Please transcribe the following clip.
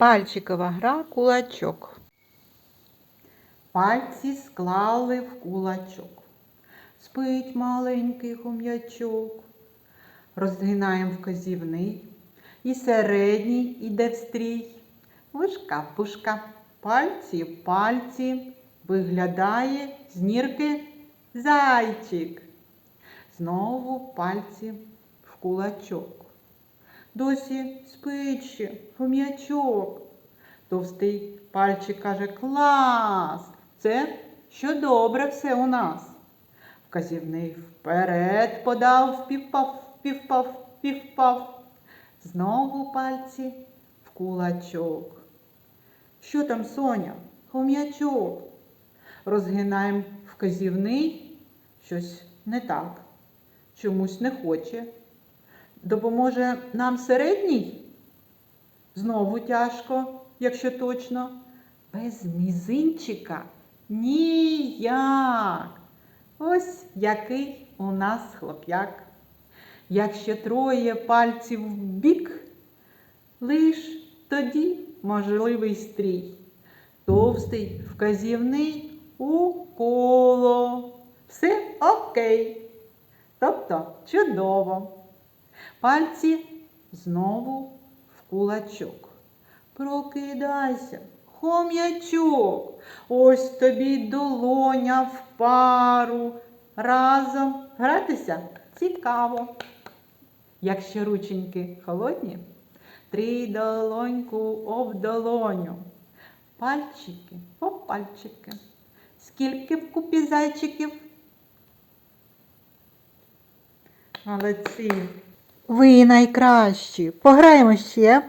Пальчикова гра кулачок. Пальці склали в кулачок. Спить маленький хом'ячок. Розгинаємо вказівний. І середній іде в стрій. Вушка, пушка, пальці, пальці. Виглядає з нірки зайчик. Знову пальці в кулачок. Досі ще хом'ячок. Товстий пальчик каже Клас! Це що добре все у нас. Вказівний вперед подав, впівпав, впівпав, впівпав. Знову пальці в кулачок. Що там, Соня? Хом'ячок. Розгинаємо вказівний, щось не так, чомусь не хоче. Допоможе нам середній? Знову тяжко, якщо точно. Без мізинчика ніяк. Ось який у нас хлоп'як. Якщо троє пальців в бік, лиш тоді можливий стрій. Товстий вказівний у коло. Все окей. Тобто чудово. Пальці знову в кулачок. Прокидайся, хом'ячок. Ось тобі долоня в пару. Разом гратися цікаво. Якщо рученьки холодні, три долоньку об долоню. Пальчики по пальчики. Скільки вкупі зайчиків? Молодці. Ви найкращі. Пограємо ще.